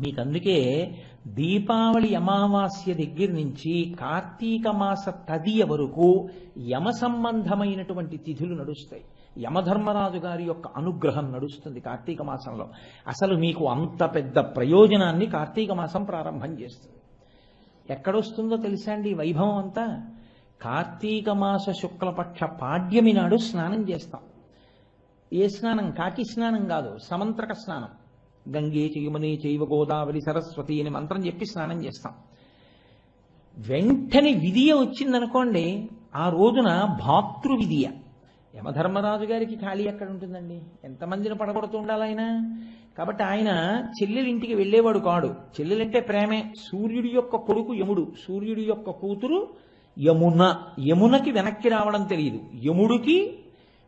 మీకు అందుకే దీపావళి అమావాస్య దగ్గర నుంచి కార్తీక మాస తదియ వరకు యమ సంబంధమైనటువంటి తిథులు నడుస్తాయి. యమధర్మరాజు గారి యొక్క అనుగ్రహం నడుస్తుంది కార్తీక మాసంలో. అసలు మీకు అంత పెద్ద ప్రయోజనాన్ని కార్తీక మాసం ప్రారంభం చేస్తుంది. ఎక్కడొస్తుందో తెలుసా అండి ఈ వైభవం అంతా? కార్తీక మాస శుక్లపక్ష పాడ్యమి నాడు స్నానం చేస్తాం. ఏ స్నానం? కాకి స్నానం కాదు సమంత్రక స్నానం. గంగే చేయమని చైవ గోదావరి సరస్వతి అని మంత్రం చెప్పి స్నానం చేస్తాం. వెంటనే విధియ వచ్చిందనుకోండి ఆ రోజున భాతృ విధియ యమధర్మరాజు గారికి ఖాళీ ఎక్కడ ఉంటుందండి? ఎంతమందిని పడగొడుతూ ఉండాలి ఆయన? కాబట్టి ఆయన చెల్లెలింటికి వెళ్ళేవాడు కాడు. చెల్లెలంటే ప్రేమే. సూర్యుడి యొక్క కొడుకు యముడు. సూర్యుడి యొక్క కూతురు యమున. యమునకి వెనక్కి రావడం తెలియదు యముడికి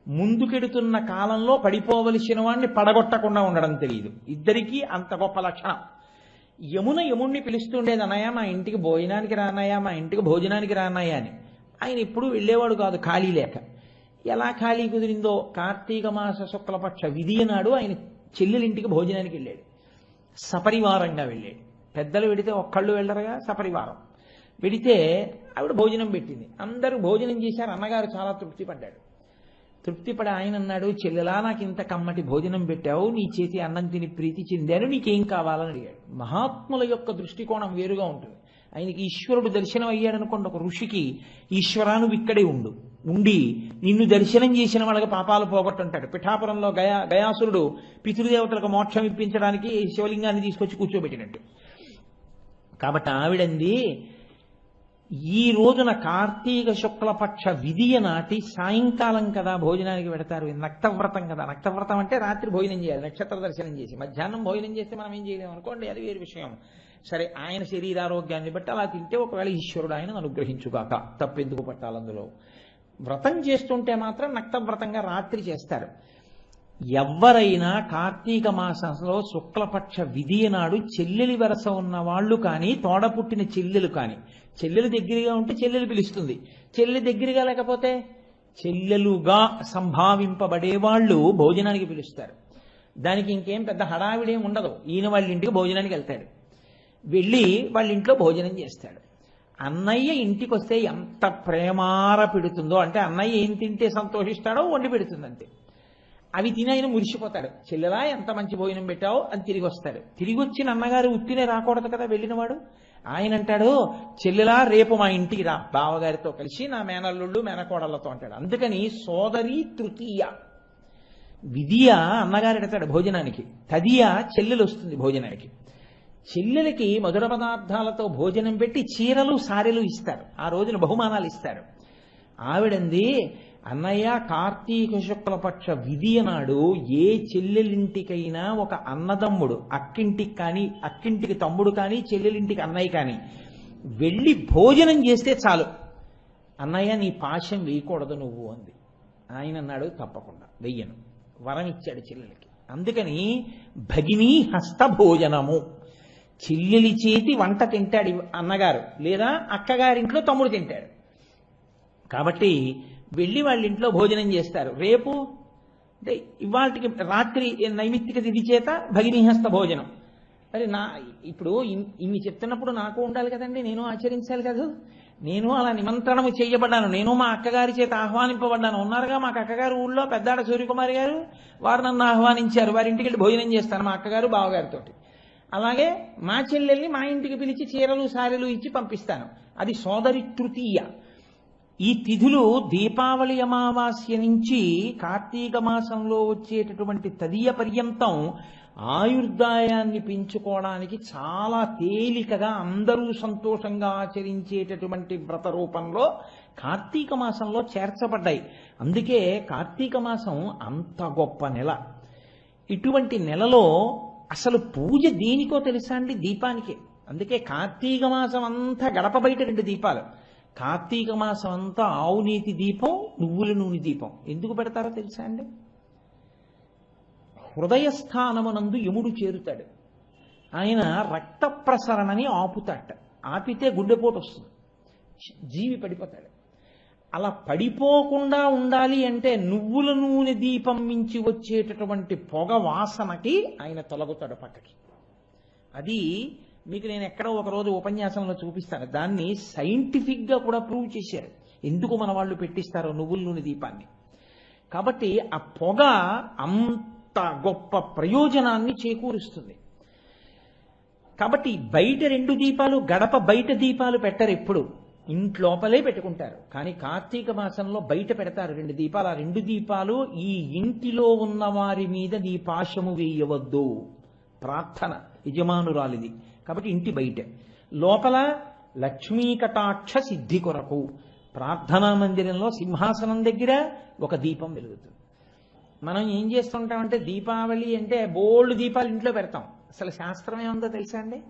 ముందుకెడుతున్న కాలంలో పడిపోవలసిన వాడిని పడగొట్టకుండా ఉండడం తెలియదు ఇద్దరికీ అంత గొప్ప లక్షణం. యమున యముణ్ణి పిలుస్తుండేది అన్నయ్య మా ఇంటికి భోజనానికి రానయ్యా మా ఇంటికి భోజనానికి రానయ్యా అని. ఆయన ఎప్పుడు వెళ్ళేవాడు కాదు ఖాళీ లేక. ఎలా ఖాళీ కుదిరిందో కార్తీక మాస శుక్లపక్ష విధి నాడు ఆయన చెల్లెలింటికి భోజనానికి వెళ్ళాడు. సపరివారంగా వెళ్ళాడు. పెద్దలు వెడితే ఒక్కళ్ళు వెళ్ళరుగా సపరివారం. వెడితే ఆవిడ భోజనం పెట్టింది. అందరూ భోజనం చేశారు అన్నగారు చాలా తృప్తి పడ్డాడు తృప్తిపడి ఆయన అన్నాడు చెల్లెలా నాకు ఇంత కమ్మటి భోజనం పెట్టావు నీ చేతి అన్నం తిని ప్రీతి చెందాను నీకేం కావాలని అడిగాడు. మహాత్ముల యొక్క దృష్టికోణం వేరుగా ఉంటుంది. ఆయనకి ఈశ్వరుడు దర్శనం అయ్యాడనుకోండి ఒక ఋషికి ఈశ్వరా నువ్వు ఇక్కడే ఉండు ఉండి నిన్ను దర్శనం చేసిన వాళ్ళకి పాపాలు పోగొట్టుంటాడు. పిఠాపురంలో గయా గయాసురుడు పితృదేవతలకు మోక్షం ఇప్పించడానికి శివలింగాన్ని తీసుకొచ్చి కూర్చోబెట్టినట్టు. కాబట్టి ఆవిడంది ఈ రోజున కార్తీక శుక్లపక్ష విధియ నాటి సాయంకాలం కదా భోజనానికి పెడతారు. నక్తవ్రతం కదా. నక్తవ్రతం అంటే రాత్రి భోజనం చేయాలి. నక్షత్ర దర్శనం చేసి. మధ్యాహ్నం భోజనం చేస్తే మనం ఏం చేయలేము అనుకోండి. అది వేరు విషయం. సరే ఆయన శరీరారోగ్యాన్ని బట్టి అలా తింటే ఒకవేళ ఈశ్వరుడు ఆయన అనుగ్రహించుగాక. తప్పెందుకు పట్టాలందులో వ్రతం చేస్తుంటే మాత్రం నక్తవ్రతంగా రాత్రి చేస్తారు. ఎవరైనా కార్తీక మాసంలో శుక్లపక్ష విధి నాడు చెల్లెలి వరస ఉన్న వాళ్ళు కానీ తోడపుట్టిన చెల్లెలు కానీ చెల్లెలు దగ్గరగా ఉంటే చెల్లెలు పిలుస్తుంది. చెల్లెలు దగ్గరగా లేకపోతే చెల్లెలుగా సంభావింపబడే వాళ్ళు భోజనానికి పిలుస్తారు. దానికి ఇంకేం పెద్ద హడావిడేం ఉండదు. ఈయన వాళ్ళ ఇంటికి భోజనానికి వెళ్తాడు. వెళ్ళి వాళ్ళ ఇంట్లో భోజనం చేస్తాడు. అన్నయ్య ఇంటికి వస్తే ఎంత ప్రేమార పెడుతుందో అంటే అన్నయ్య ఏం తింటే సంతోషిస్తాడో వండి పెడుతుంది అంతే అవి తిని ఆయన మురిసిపోతాడు. చెల్లెలా ఎంత మంచి భోజనం పెట్టావు? అని తిరిగి వస్తాడు. తిరిగి వచ్చిన అన్నగారు ఉత్తినే రాకూడదు కదా వెళ్ళినవాడు? ఆయన అంటాడు చెల్లెలా రేపు మా ఇంటికి రా. బావగారితో కలిసి నా మేనల్లుళ్ళు మేనకోడళ్ళతో అంటాడు. అందుకని సోదరి తృతీయ. విధియ అన్నగారు ఎడతాడు భోజనానికి. తదియ చెల్లెలు వస్తుంది భోజనానికి. చెల్లెలకి మధుర పదార్థాలతో భోజనం పెట్టి చీరలు సారెలు ఇస్తారు. ఆ రోజున బహుమానాలు ఇస్తారు. ఆవిడంది అన్నయ్య కార్తీక శుక్లపక్ష విధి నాడు ఏ చెల్లెలింటికైనా ఒక అన్నదమ్ముడు అక్కింటికి కానీ అక్కింటికి తమ్ముడు కానీ చెల్లెలింటికి అన్నయ్య కానీ వెళ్ళి భోజనం చేస్తే చాలు. అన్నయ్య నీ పాశం వేయకూడదు నువ్వు అంది. ఆయన అన్నాడు తప్పకుండా వెయ్యను. వరం ఇచ్చాడు చెల్లెలకి. అందుకని భగినీ హస్త భోజనము. చెల్లెలి చేతి వంట తింటాడు అన్నగారు. లేదా అక్కగారింట్లో తమ్ముడు తింటాడు. కాబట్టి వెళ్ళి వాళ్ళ ఇంట్లో భోజనం చేస్తారు. రేపు అంటే ఇవాళకి రాత్రి నైమిత్తిక తిథి చేత భగినీహస్త భోజనం. మరి నా ఇప్పుడు ఇన్ని చెప్తున్నప్పుడు నాకు ఉండాలి కదండి నేను ఆచరించాలి కదా. నేను అలా నిమంత్రణము చేయబడ్డాను. నేను మా అక్కగారి చేత ఆహ్వానింపబడ్డాను. ఉన్నారుగా మాకు అక్కగారు ఊళ్ళో పెద్దాడ సూర్యకుమారి గారు వారు నన్ను ఆహ్వానించారు. వారి ఇంటికి వెళ్ళి భోజనం చేస్తాను మా అక్కగారు బావగారితోటి అలాగే మా చెల్లెల్ని మా ఇంటికి పిలిచి చీరలు సారెలు ఇచ్చి పంపిస్తాను. అది సోదరి తృతీయ. ఈ తిథులు దీపావళి అమావాస్య నుంచి కార్తీక మాసంలో వచ్చేటటువంటి తదియ పర్యంతం ఆయుర్దాయాన్ని పెంచుకోవడానికి చాలా తేలికగా అందరూ సంతోషంగా ఆచరించేటటువంటి వ్రత రూపంలో కార్తీక మాసంలో చేర్చబడ్డాయి. అందుకే కార్తీక మాసం అంత గొప్ప నెల. ఇటువంటి నెలలో అసలు పూజ దేనికో తెలుసా అండి? దీపానికే. అందుకే కార్తీక మాసం అంతా గడప బయట రెండు దీపాలు. కార్తీక మాసం అంతా ఆవు నీతి దీపం నువ్వుల నూనె దీపం. ఎందుకు పెడతారో తెలుసా అండి? హృదయస్థానమునందు యముడు చేరుతాడు. ఆయన రక్త ప్రసరణని ఆపుతాట. ఆపితే గుండెపోటు వస్తుంది. జీవి పడిపోతాడు. అలా పడిపోకుండా ఉండాలి అంటే నువ్వుల నూనె దీపం మించి వచ్చేటటువంటి పొగ వాసనకి ఆయన తొలగుతాడు పక్కకి. అది మీకు నేను ఎక్కడో ఒకరోజు ఉపన్యాసంలో చూపిస్తాను. దాన్ని సైంటిఫిక్గా కూడా ప్రూవ్ చేశారు. ఎందుకు మన వాళ్ళు పెట్టిస్తారో నువ్వుల నూనె దీపాన్ని. కాబట్టి ఆ పొగ అంత గొప్ప ప్రయోజనాన్ని చేకూరుస్తుంది. కాబట్టి బయట రెండు దీపాలు గడప బయట దీపాలు పెట్టరు ఎప్పుడు. ఇంట్లోపలే పెట్టుకుంటారు. కానీ కార్తీక మాసంలో బయట పెడతారు రెండు దీపాలు. ఆ రెండు దీపాలు ఈ ఇంటిలో ఉన్న వారి మీద దీపాశము వేయవద్దు. ప్రార్థన. యజమానురాలిది. కాబట్టి ఇంటి బయట. లోపల లక్ష్మీ కటాక్ష సిద్ధి కొరకు ప్రార్థనా మందిరంలో సింహాసనం దగ్గర ఒక దీపం వెలుగుతుంది. మనం ఏం చేస్తుంటామంటే దీపావళి అంటే బోల్డ్ దీపాలు ఇంట్లో పెడతాం. అసలు శాస్త్రం ఏముందో తెలుసా అండి?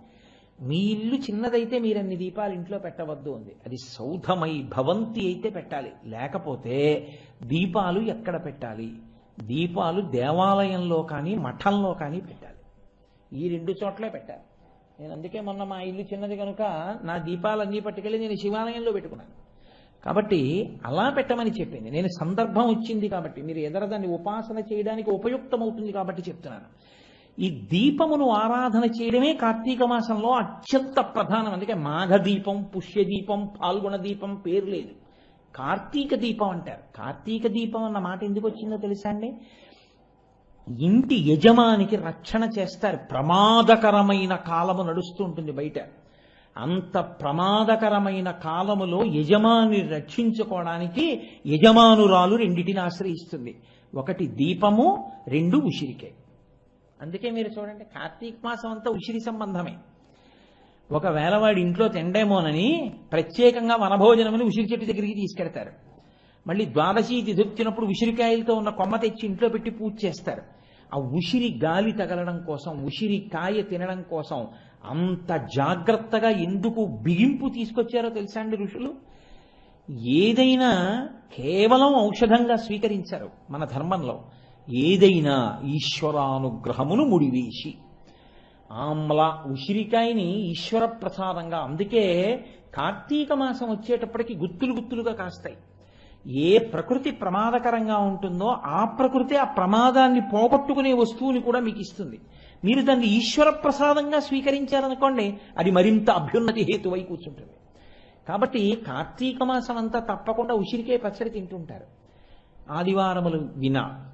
మీ ఇల్లు చిన్నదైతే మీరు అన్ని దీపాలు ఇంట్లో పెట్టవద్దు ఉంది అది సౌధమై భవంతి అయితే పెట్టాలి. లేకపోతే దీపాలు ఎక్కడ పెట్టాలి? దీపాలు దేవాలయంలో కానీ మఠంలో కానీ పెట్టాలి. ఈ రెండు చోట్లే పెట్టాలి. నేను అందుకే మొన్న మా ఇల్లు చిన్నది కనుక నా దీపాలన్నీ పట్టుకెళ్ళి నేను శివాలయంలో పెట్టుకున్నాను. కాబట్టి అలా పెట్టమని చెప్పింది. నేను సందర్భం వచ్చింది కాబట్టి మీరు ఎదర దాన్ని ఉపాసన చేయడానికి ఉపయుక్తమవుతుంది కాబట్టి చెప్తున్నాను. ఈ దీపమును ఆరాధన చేయడమే కార్తీక మాసంలో అత్యంత ప్రధానం. అందుకే మాఘ దీపం పుష్య దీపం పాల్గొన దీపం పేరు లేదు. కార్తీక దీపం అంటారు. కార్తీక దీపం అన్న మాట ఎందుకు వచ్చిందో తెలుసా అండి? ఇంటి యజమానికి రక్షణ చేస్తారు. ప్రమాదకరమైన కాలము నడుస్తూ ఉంటుంది బయట. అంత ప్రమాదకరమైన కాలములో యజమాని రక్షించుకోవడానికి యజమానురాలు రెండిటిని ఆశ్రయిస్తుంది. ఒకటి దీపము రెండు ఉసిరికే. అందుకే మీరు చూడండి కార్తీక మాసం అంతా ఉసిరి సంబంధమే. ఒకవేళ వాడి ఇంట్లో తిండేమోనని ప్రత్యేకంగా వనభోజనమని ఉసిరి చెట్టు దగ్గరికి తీసుకెడతారు. మళ్ళీ ద్వాదశి తిథి వచ్చినప్పుడు ఉసిరికాయలతో ఉన్న కొమ్మ తెచ్చి ఇంట్లో పెట్టి పూజ చేస్తారు. ఆ ఉసిరి గాలి తగలడం కోసం ఉసిరి కాయ తినడం కోసం అంత జాగ్రత్తగా ఎందుకు బిగింపు తీసుకొచ్చారో తెలుసా అండి ఋషులు? ఏదైనా కేవలం ఔషధంగా స్వీకరించారు మన ధర్మంలో. ఏదైనా ఈశ్వరానుగ్రహమును ముడివేసి. ఆమ్ల ఉసిరికాయని ఈశ్వర ప్రసాదంగా. అందుకే కార్తీక మాసం వచ్చేటప్పటికి గుత్తులు గుత్తులుగా కాస్తాయి. ఏ ప్రకృతి ప్రమాదకరంగా ఉంటుందో ఆ ప్రకృతి ఆ ప్రమాదాన్ని పోగొట్టుకునే వస్తువుని కూడా మీకు ఇస్తుంది. మీరు దాన్ని ఈశ్వర ప్రసాదంగా స్వీకరించారనుకోండి అది మరింత అభ్యున్నతి హేతువై కూర్చుంటుంది. కాబట్టి కార్తీక మాసం అంతా తప్పకుండా ఉసిరికే పచ్చడి తింటుంటారు. ఆదివారములు వినా